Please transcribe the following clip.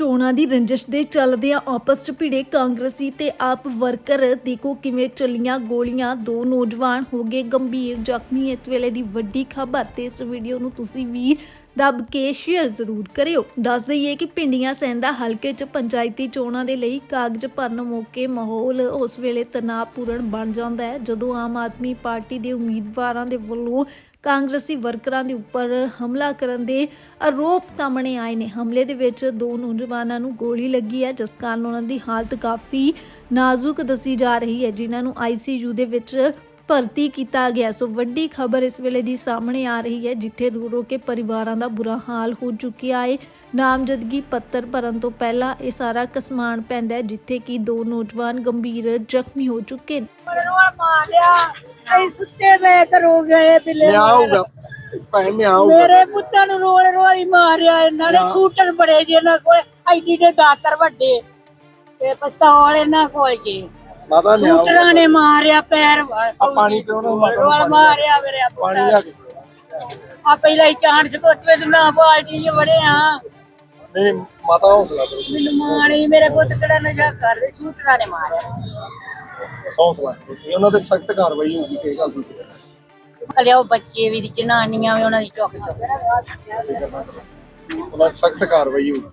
ਚੋਣਾਂ ਦੀ ਰੰਜਿਸ਼ ਦੇ ਚੱਲਦਿਆਂ ਆਪਸ 'ਚ ਭਿੜੇ ਕਾਂਗਰਸੀ ਤੇ ਆਪ ਵਰਕਰ ਦੇਖੋ ਕਿਵੇਂ ਚੱਲੀਆਂ ਗੋਲੀਆਂ। ਦੋ ਨੌਜਵਾਨ ਹੋ ਗਏ ਗੰਭੀਰ ਜ਼ਖਮੀ। ਇਸ ਵੇਲੇ ਦੀ ਵੱਡੀ ਖਬਰ ਤੇ ਇਸ ਵੀਡੀਓ ਨੂੰ ਤੁਸੀਂ ਵੀ ਦੱਬ ਕੇ ਸ਼ੇਅਰ ਜ਼ਰੂਰ ਕਰਿਓ। ਦੱਸ ਦਈਏ ਕਿ ਪਿੰਡੀਆਂ ਸੈਂਦਾ ਹਲਕੇ 'ਚ ਪੰਚਾਇਤੀ ਚੋਣਾਂ ਦੇ ਲਈ ਕਾਗਜ਼ ਭਰਨ ਮੌਕੇ ਮਾਹੌਲ ਉਸ ਵੇਲੇ ਤਣਾਅਪੂਰਨ ਬਣ ਜਾਂਦਾ ਹੈ। ਜਦੋਂ ਆਮ ਆਦਮੀ ਪਾਰਟੀ ਦੇ ਉਮੀਦਵਾਰਾਂ ਦੇ ਵੱਲੋਂ ਕਾਂਗਰਸੀ ਵਰਕਰਾਂ ਦੇ ਉੱਪਰ ਹਮਲਾ ਕਰਨ ਦੇ ਆਰੋਪ ਸਾਹਮਣੇ ਆਏ ਨੇ। ਹਮਲੇ ਦੇ ਵਿੱਚ ਦੋ ਨੌਜਵਾਨਾਂ ਨੂੰ ਗੋਲੀ ਲੱਗੀ ਹੈ, ਜਿਸ ਕਾਰਨ ਉਹਨਾਂ ਦੀ ਹਾਲਤ ਕਾਫੀ ਨਾਜ਼ੁਕ ਦੱਸੀ ਜਾ ਰਹੀ ਹੈ, ਜਿਨ੍ਹਾਂ ਨੂੰ ਆਈਸੀਯੂ ਦੇ ਵਿੱਚ ਭਰਤੀ ਕੀਤਾ ਗਿਆ। ਸੋ ਵੱਡੀ ਖਬਰ ਇਸ ਵੇਲੇ ਦੀ ਸਾਹਮਣੇ ਆ ਰਹੀ ਹੈ ਜਿੱਥੇ ਰੋ ਰੋ ਕੇ ਪਰਿਵਾਰਾਂ ਦਾ ਬੁਰਾ ਹਾਲ ਹੋ ਚੁੱਕਿਆ ਹੈ ਨਾਮਜ਼ਦਗੀ ਪੱਤਰ ਭਰਨ ਤੋਂ ਪਹਿਲਾਂ ਇਹ ਸਾਰਾ ਕਸਮਾਨ ਪੈਂਦਾ ਹੈ ਜਿੱਥੇ ਕਿ ਦੋ ਨੌਜਵਾਨ ਗੰਭੀਰ ਜ਼ਖਮੀ ਹੋ ਚੁੱਕੇ ਨੇ। ਮਾਰਿਆ ਅਸੀਂ ਸੁੱਤੇ ਵੇ ਕਰੋ ਗਏ ਬਿੱਲੇ ਮੈਂ ਆਊਗਾ ਭੈਣ ਮੈਂ ਆਊਗਾ ਮੇਰੇ ਪੁੱਤਾਂ ਨੂੰ ਰੋਲ ਰੋਲ ਹੀ ਮਾਰਿਆ ਇਹਨਾਂ ਨੇ। ਸੂਟਰ ਬੜੇ ਜੀ ਇਹਨਾਂ ਕੋਲ ਐਡੀ ਦੇ ਦਾਤਰ ਵੱਡੇ। ਤੇ ਪਿਸਤੌਲ ਇਹਨਾਂ ਕੋਲ ਜੀ। ਮਾਤਾ ਆਊਗਾ ਸੂਟਰਾਂ ਨੇ ਮਾਰਿਆ ਪੈਰ ਆ ਪਾਣੀ ਪਿਓ ਨਾ ਮਾਤਾ ਨੂੰ ਰੋਲ ਪਾਣੀ। ਮਾਰਿਆ ਮੇਰੇ ਪਾਣੀ ਲਿਆ ਕੇ ਆ ਪਹਿਲਾਂ ਹੀ ਚਾਂਸ ਕੋਤਵੇ ਦੇ ਨਾ ਬਾਲਟੀ ਚ ਵੜੇ ਆ ਨਹੀਂ ਮਾਤਾ ਹੌਸਲਾ ਕਰੋ। ਮੈਨੂੰ ਮਾਣੀ ਮੇਰੇ ਪੁੱਤ ਕਿਹੜਾ ਨਸ਼ਾ ਕਰਦੇ ਸੂਟਰਾਂ ਨੇ ਮਾਰਿਆ। ਹੌਸਲਾ ਕਰੋ। ਜੀ, ਉਹਨਾਂ ਤੇ ਸਖਤ ਕਾਰਵਾਈ ਹੋਊਗੀ ਕੋਈ ਗੱਲ ਨਹੀਂ ਕਲਿਓ ਬੱਚੇ ਵੀ ਦੀ ਜਨਾਨੀਆਂ ਵੀ ਉਹਨਾਂ ਦੀ ਚੁੱਕ ਚੁੱਕ। ਉਹਨਾਂ ਸਖਤ ਕਾਰਵਾਈ ਹੋਊਗੀ।